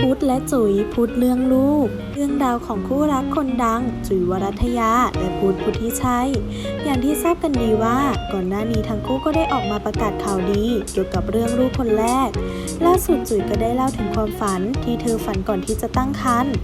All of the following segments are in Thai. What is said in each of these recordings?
พุทธและจุ๋ยพูดเรื่องลูก เรื่องราวของคู่รักคนดัง จุ๋ยวรัทยา และพุทธพุทธิชัย อย่างที่ทราบกันดีว่าก่อนหน้านี้ทั้งคู่ก็ได้ออกมาประกาศข่าวดี เกี่ยวกับเรื่องลูกคนแรก ล่าสุดจุ๋ยก็ได้เล่าถึงความฝันที่เธอฝันก่อนที่จะตั้งครรภ์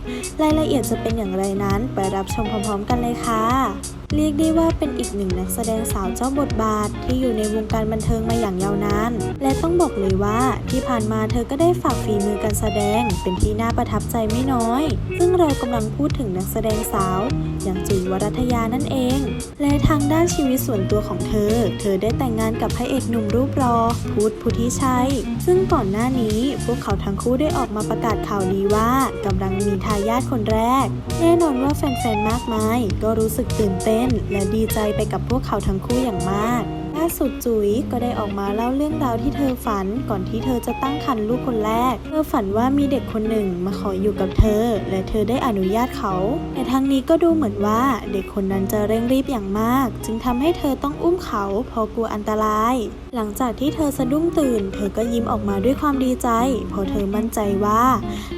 รายละเอียดจะเป็นอย่างไรนั้นไปรับชมพร้อมๆ กันเลยค่ะ เรียกได้ว่าเป็นอีกหนึ่งนักแสดงสาวเจ้าบทบาท ที่อยู่ในวงการบันเทิงมาอย่างยาวนาน และต้องบอกเลยว่าที่ผ่านมาเธอก็ได้ฝากฝีมือการแสดง เป็นที่น่าประทับใจไม่น้อย ซึ่งเรากำลังพูดถึงนักแสดงสาว อย่างจุ๋ยวรัตยานั่นเอง และทางด้านชีวิตส่วนตัวของเธอ เธอได้แต่งงานกับพระเอกหนุ่มรูปรอพุทธพุทธิชัย ซึ่งก่อนหน้านี้พวกเขาทั้งคู่ได้ออกมาประกาศข่าวดีว่ากำลังมีทายาทคนแรก แน่นอนว่าแฟนๆมากมาย ก็รู้สึกตื่นเต้นและดีใจไปกับพวกเขาทั้งคู่อย่างมากล่าสุดจุ๋ยก็ได้ออกมาเล่าเรื่องราวที่เธอฝันก่อนที่เธอจะตั้งครรภ์ลูกคนแรก เธอฝันว่ามีเด็กคนหนึ่งมาขออยู่กับเธอ และเธอได้อนุญาตเขา แต่ทั้งนี้ก็ดูเหมือนว่าเด็กคนนั้นจะเร่งรีบอย่างมาก จึงทำให้เธอต้องอุ้มเขาเพราะกลัวอันตราย หลังจากที่เธอสะดุ้งตื่น เธอก็ยิ้มออกมาด้วยความดีใจเพราะเธอมั่นใจว่า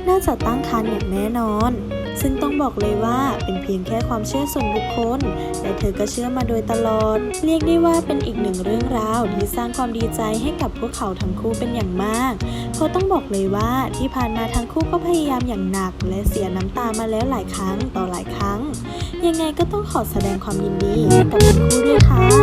น่าจะตั้งครรภ์อย่างแน่นอน ซึ่งต้องบอกเลยว่าเป็นเพียงแค่ความเชื่อส่วนบุคคลแต่เธอก็เชื่อมาโดยตลอด เรียกได้ว่าเป็นอีกหนึ่งเรื่องราวที่สร้างความดีใจให้กับพวกเขาทั้งคู่เป็นอย่างมากเพราะต้องบอกเลยว่าที่ผ่านมาทั้งคู่ก็พยายามอย่างหนัก และเสียน้ำตามาแล้วหลายครั้งต่อหลายครั้ง ยังไงก็ต้องขอแสดงความยินดีกับทั้งคู่ด้วยค่ะ